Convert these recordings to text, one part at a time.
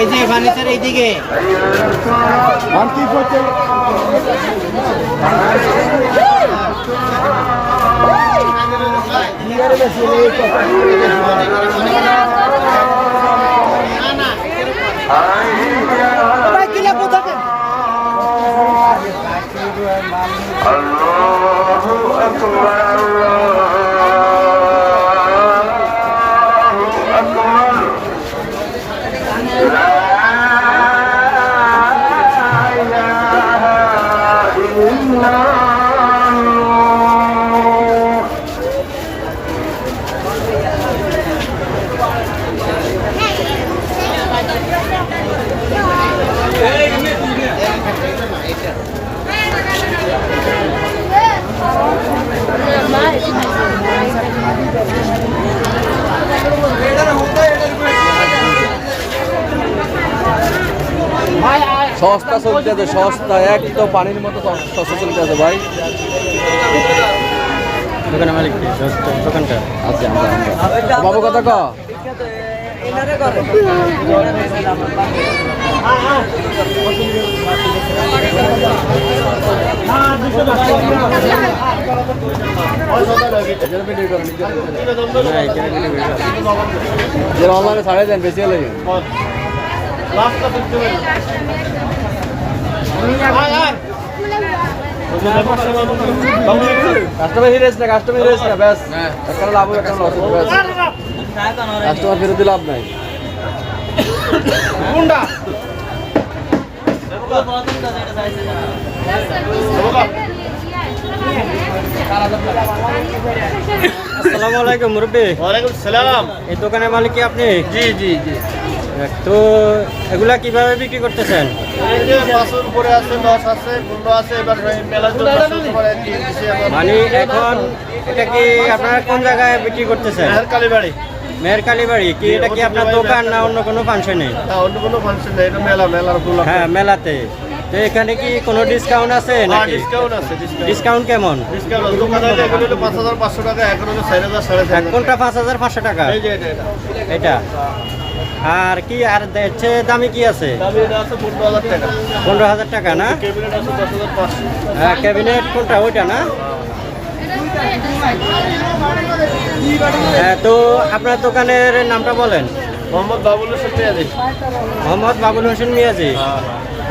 এই যে ফার্নিচার এইদিকে Hey, come here, come here. সস্তা চলতেছে সস্তা একদম পানির মতো সস- সস্তা চলতেছে ভাই। দোকানের মালিক দোকানটা আচ্ছা আমরা আমরা বাবু কথা ক। অনলাইনে ছাড়াই দেন বেশি হলে। কাস্টমার হিরেস না কাস্টমার না ব্যাস একটা লাভ হবে একটা লস হবে কাস্টমার ফেরত লাভ নাই। আসসালামু আলাইকুম মুরব্বী। ওয়ালাইকুম সালাম। এই দোকানের মালিক কি আপনি? জি জি জি। তো এগুলা কীভাবে বিক্রি করতেছেন? এই উপরে আছে দশ আছে পনেরো আছে এবার মানে এখন এটা কি আপনারা কোন জায়গায় বিক্রি করতেছেন? কালীবাড়ি। মেয়ের কালীবাড়ি কি এটা কি আপনার দোকান না অন্য কোনো ফাংশনে অন্য কোনো ফাংশন নেই এটা মেলা মেলার হ্যাঁ মেলাতে। তো এখানে কি কোনো ডিসকাউন্ট আছে হ্যাঁ নাকি? ডিসকাউন্ট আছে ডিসকাউন্ট কেমন? ডিসকাউন্ট দোকানে এগুলো হলো পাঁচ হাজার পাঁচশো টাকা এখন হলো চার হাজার সাড়ে চার এক কোনটা পাঁচ হাজার পাঁচশো টাকা? এই যে এটা এটা। এটা? আর কি আর হচ্ছে দামি কি আছে? পনেরো হাজার টাকা। না? ক্যাবিনেট হ্যাঁ কোনটা? ওইটা না? হ্যাঁ তো আপনার দোকানের নামটা বলেন। মোহাম্মদ বাবুল হোসেন মেয়াদি মোহাম্মদ বাবুল হোসেন মিয়াজি।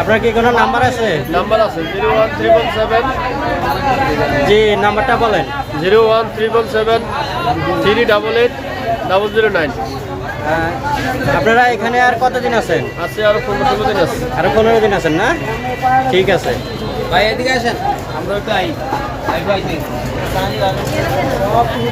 আপনার কি কোনো নাম্বার আছে? নাম্বার আছে zero one three one seven. জি নাম্বারটা বলেন। Zero one three one seven three double eight double zero nine. আপনারা এখানে আর কতদিন আছেন? আছে আর পনেরো দিন আছে। আরও পনেরো দিন আছেন না? ঠিক আছে। ভাই এদিকে আসেন। আমরা একটু আই